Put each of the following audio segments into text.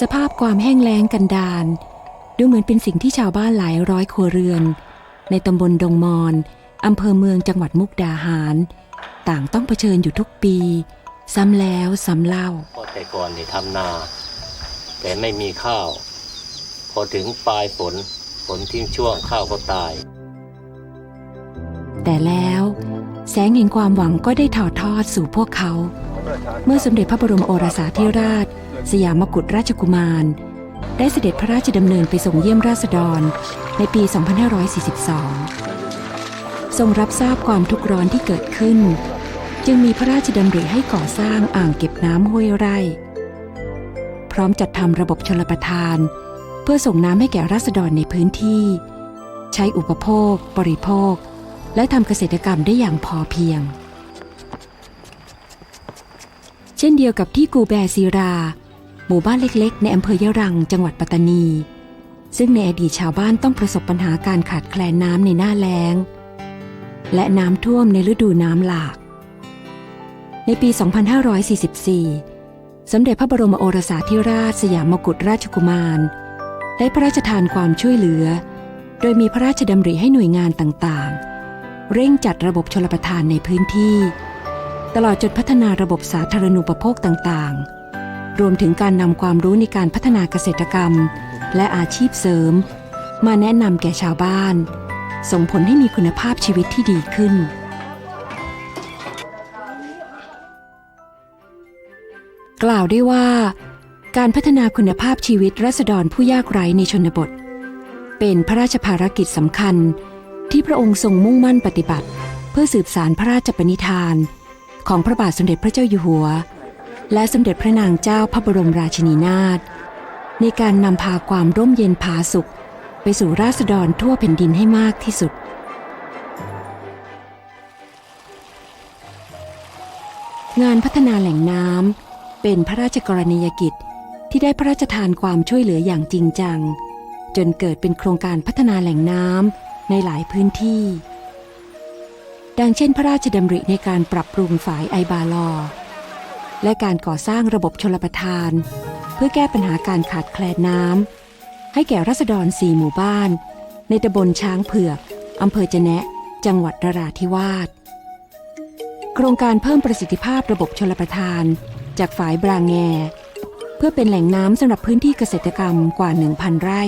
สภาพความแห้งแล้งกันดารดูเหมือนเป็นสิ่งที่ชาวบ้านหลายร้อยครัวเรือน ในตำบลดงมอนอำเภอเมืองจังหวัดมุกดาหาร ต่างต้องเผชิญอยู่ทุกปี ซ้ำแล้วซ้ำเล่าเพราะแต่ก่อนนี่ทำนา แต่ไม่มีข้าว พอถึงปลายฝนฝนทิ้งช่วงข้าวก็ตาย แต่แล้ว แสงแห่งความหวังก็ได้ถอดทอดสู่พวกเขา เมื่อสมเด็จพระบรมโอรสาธิราช สยามกุฎราชกุมาร ได้เสด็จพระราชดำเนินไปส่งเยี่ยมราษฎรในปี 2542 ทรงรับทราบความทุกข์ร้อนที่เกิดขึ้น จึงมีพระราชดำริให้ก่อสร้างอ่างเก็บน้ำห้วยไร่ พร้อมจัดทำระบบชลประทาน เพื่อส่งน้ำให้แก่ราษฎรในพื้นที่ ใช้อุปโภค บริโภค และทำเกษตรกรรมได้อย่างพอเพียงเช่นเดียวกับที่กูแบซีรา หมู่บ้านเล็กๆ ในอำเภอยะรังจังหวัดปัตตานี ซึ่งในอดีตชาวบ้านต้องประสบปัญหาการขาดแคลนน้ำในหน้าแล้ง และน้ำท่วมในฤดูน้ำหลาก ในปี 2544 สมเด็จพระบรมโอรสาธิราชสยามกุฎราชกุมาร ได้พระราชทานความช่วยเหลือ โดยมีพระราชดำริให้หน่วยงานต่างๆ เร่งจัดระบบชลประทานในพื้นที่ ตลอดจนพัฒนาระบบสาธารณูปโภคต่างๆ รวมถึงการนำความรู้ในการพัฒนาเกษตรกรรม และอาชีพเสริม มาแนะนำแก่ชาวบ้าน ส่งผลให้มีคุณภาพชีวิตที่ดีขึ้น กล่าวได้ว่า การพัฒนาคุณภาพชีวิตรัษฎรผู้ยากไร้ในชนบท เป็นพระราชภารกิจสำคัญที่พระองค์ทรงมุ่งมั่นปฏิบัติ เพื่อสืบสารพระราชปณิธาน ของพระบาทสมเด็จพระเจ้าอยู่หัว และสมเด็จพระนางเจ้าพระบรมราชินีนาถในการนำพาความร่มเย็นผาสุข ไปสู่ราษฎรทั่วแผ่นดินให้มากที่สุด งานพัฒนาแหล่งน้ำเป็นพระราชกรณียกิจที่ได้พระราชทานความช่วยเหลืออย่างจริงจัง จนเกิดเป็นโครงการพัฒนาแหล่งน้ำในหลายพื้นที่ ดังเช่นพระราชดำริในการปรับปรุงฝายไอบาลอ และการก่อสร้างระบบชลประทาน เพื่อแก้ปัญหาการขาดแคลนน้ำให้แก่รัษฎรสี่หมู่บ้าน ในตำบลช้างเผือกอำเภอจะแนะจังหวัดนราธิวาสโครงการเพิ่มประสิทธิภาพระบบชลประทาน จากฝายบรางแง เพื่อเป็นแหล่งน้ำสำหรับพื้นที่เกษตรกรรมกว่า 1,000 ไร่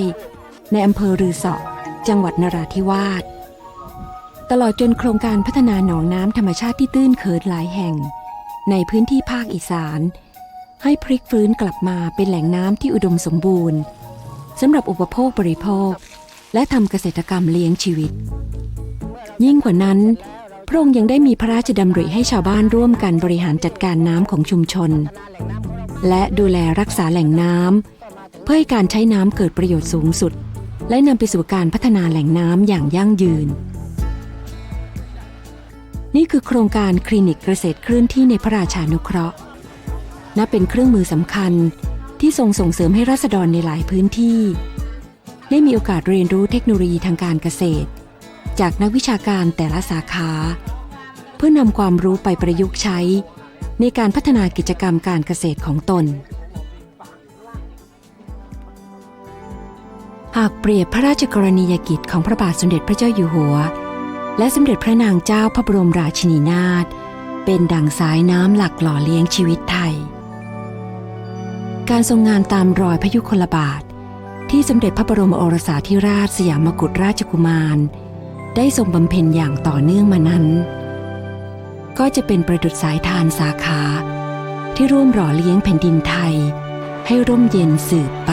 ในอำเภอรือเสาะจังหวัดนราธิวาสตลอดจนโครงการพัฒนาหนองน้ำธรรมชาติที่ตื้นเขินหลายแห่ง ในพื้นที่ภาคอีสาน ให้พลิกฟื้นกลับมาเป็นแหล่งน้ำที่อุดมสมบูรณ์สำหรับอุปโภคบริโภค และทำเกษตรกรรมเลี้ยงชีวิต ยิ่งกว่านั้น พระองค์ยังได้มีพระราชดำริให้ชาวบ้านร่วมกันบริหารจัดการน้ำของชุมชน และดูแลรักษาแหล่งน้ำเพื่อให้การใช้น้ำเกิดประโยชน์สูงสุด และนำไปสู่การพัฒนาแหล่งน้ำอย่างยั่งยืน นี่คือโครงการคลินิกเกษตรเคลื่อนที่ในพระราชานุเคราะห์นับเป็นเครื่องมือสำคัญที่ทรงส่งเสริมให้ราษฎรในหลายพื้นที่ ได้มีโอกาสเรียนรู้เทคโนโลยีทางการเกษตร จากนักวิชาการแต่ละสาขา เพื่อนำความรู้ไปประยุกต์ใช้ ในการพัฒนากิจกรรมการเกษตรของตน หากเปรียบพระราชกรณียกิจของพระบาทสมเด็จพระเจ้าอยู่หัว และสมเด็จพระนางเจ้าพระบรมราชินีนาถเป็นดั่งสายน้ำหลักหล่อเลี้ยงชีวิตไทย การทรงงานตามรอยพระยุคลบาท ที่สมเด็จพระบรมโอรสาธิราชสยามกุฎราชกุมาร ได้ทรงบำเพ็ญอย่างต่อเนื่องมานั้น ก็จะเป็นประดุษสายทานสาขา ที่ร่วมหล่อเลี้ยงแผ่นดินไทย ให้ร่มเย็นสืบไป